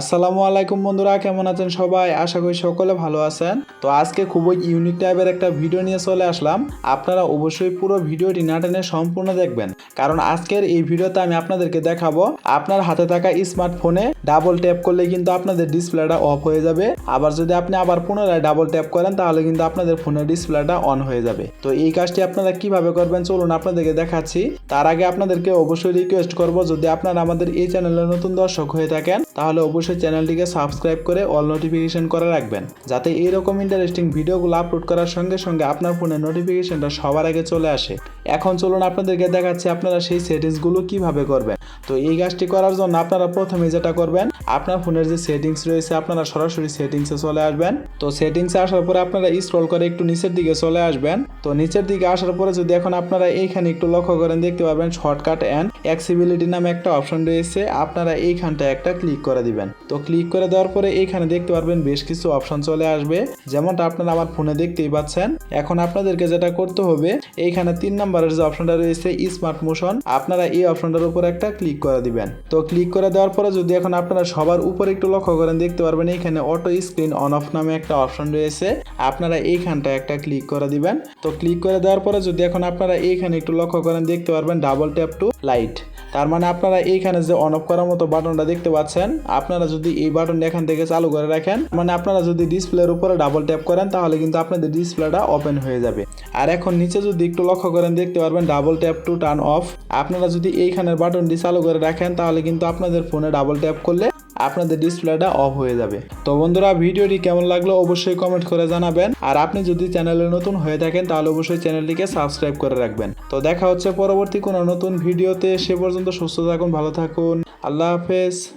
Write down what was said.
আসসালামু আলাইকুম বন্ধুরা, কেমন আছেন সবাই? আশা করি সকলে ভালো আছেন। তো আজকে খুবই ইউনিক টাইপের একটা ভিডিও নিয়ে চলে আসলাম। আপনারা অবশ্যই পুরো ভিডিওটি না টেনে সম্পূর্ণ দেখবেন। কারণ আজকের এই ভিডিওতে আমি আপনাদেরকে দেখাবো, আপনার হাতে থাকা স্মার্টফোনে ডাবল ট্যাপ করলে কিন্তু আপনাদের ডিসপ্লেটা অফ হয়ে যাবে। আবার যদি আপনি আবার পুনরায় ডাবল ট্যাপ করেন, তাহলে কিন্তু আপনাদের ফোনের ডিসপ্লেটা অন হয়ে যাবে। তো এই কাজটি আপনারা কীভাবে করবেন, চলুন আপনাদেরকে দেখাচ্ছি। তার আগে আপনাদেরকে অবশ্যই রিকোয়েস্ট করব, যদি আপনারা আমাদের এই চ্যানেলে নতুন দর্শক হয়ে থাকেন তাহলে অবশ্যই চ্যানেলটিকে সাবস্ক্রাইব করে অল নোটিফিকেশন করে রাখবেন, যাতে এইরকম ইন্টারেস্টিং ভিডিওগুলো আপলোড করার সঙ্গে সঙ্গে আপনার ফোনে নোটিফিকেশনটা সবার আগে চলে আসে। এখন চলুন আপনাদেরকে দেখাচ্ছি আপনারা সেই সেটিংসগুলো কীভাবে করবেন। তো এই কাজটি করার জন্য আপনারা প্রথমে যেটা করবেন, আপনার ফোনের যে সেটিংস রয়েছে, আপনারা সরাসরি সেটিংসে চলে আসবেন। তো সেটিংসে আসার পরে আপনারা স্ক্রল করে একটু নিচের দিকে চলে আসবেন। তো নিচের দিকে আসার পরে যদি এখন আপনারা এইখানে একটু লক্ষ্য করেন, দেখতে পাবেন শর্টকাট অ্যান্ড অ্যাক্সিবিলিটি নামে একটা অপশন রয়েছে। আপনারা এইখানটা একটা ক্লিক করে দিবেন। তো ক্লিক করে দেওয়ার পরে এইখানে দেখতে পারবেন বেশ কিছু অপশন চলে আসবে। যেমনটা আপনারা আমার ফোনে দেখতেই পাচ্ছেন। এখন আপনাদেরকে যেটা করতে হবে, এইখানে তিন নম্বরের যে অপশনটা রয়েছে স্মার্ট মোশন আপনারা এই অপশনটার উপর একটা ক্লিক করে দিবেন। তো ক্লিক করে দেওয়ার পরে যদি এখন আপনারা সবার উপরে একটু লক্ষ্য করেন, দেখতে পারবেন এইখানে অটো স্ক্রিন অন অফ নামে একটা অপশন রয়েছে। আপনারা এইখানটা একটা ক্লিক করে দিবেন। তো ক্লিক করে দেওয়ার পরে যদি এখন আপনারা এইখানে একটু লক্ষ্য করেন, দেখতে পারবেন ডাবল ট্যাপ টু লাইট তার মানে আপনারা এইখানে যে অন অফ করার মতো বাটনটা দেখতে পাচ্ছেন, আপনারা যদি এই বাটনটা এখান থেকে চালু করে রাখেন মানে আপনারা যদি ডিসপ্লের উপরে ডাবল ট্যাপ করেন, তাহলে কিন্তু আপনাদের ডিসপ্লেটা ওপেন হয়ে যাবে। আর এখন নিচে যদি একটু লক্ষ্য করেন, দেখতে পারবেন double tap to turn off আপনারা যদি এইখানের বাটনটি চালু করে রাখেন, তাহলে কিন্তু আপনাদের ফোনে ডাবল ট্যাপ করলে আপনাদের ডিসপ্লেটা অফ হয়ে যাবে। তো বন্ধুরা, ভিডিওটি কেমন লাগল অবশ্যই কমেন্ট করে জানাবেন। আর আপনি যদি চ্যানেলে নতুন হয়ে থাকেন, তাহলে অবশ্যই চ্যানেলটিকে সাবস্ক্রাইব করে রাখবেন। তো দেখা হচ্ছে পরবর্তী কোনো নতুন ভিডিওতে, সে পর্যন্ত সুস্থ থাকুন, ভালো থাকুন। আল্লাহ হাফেজ।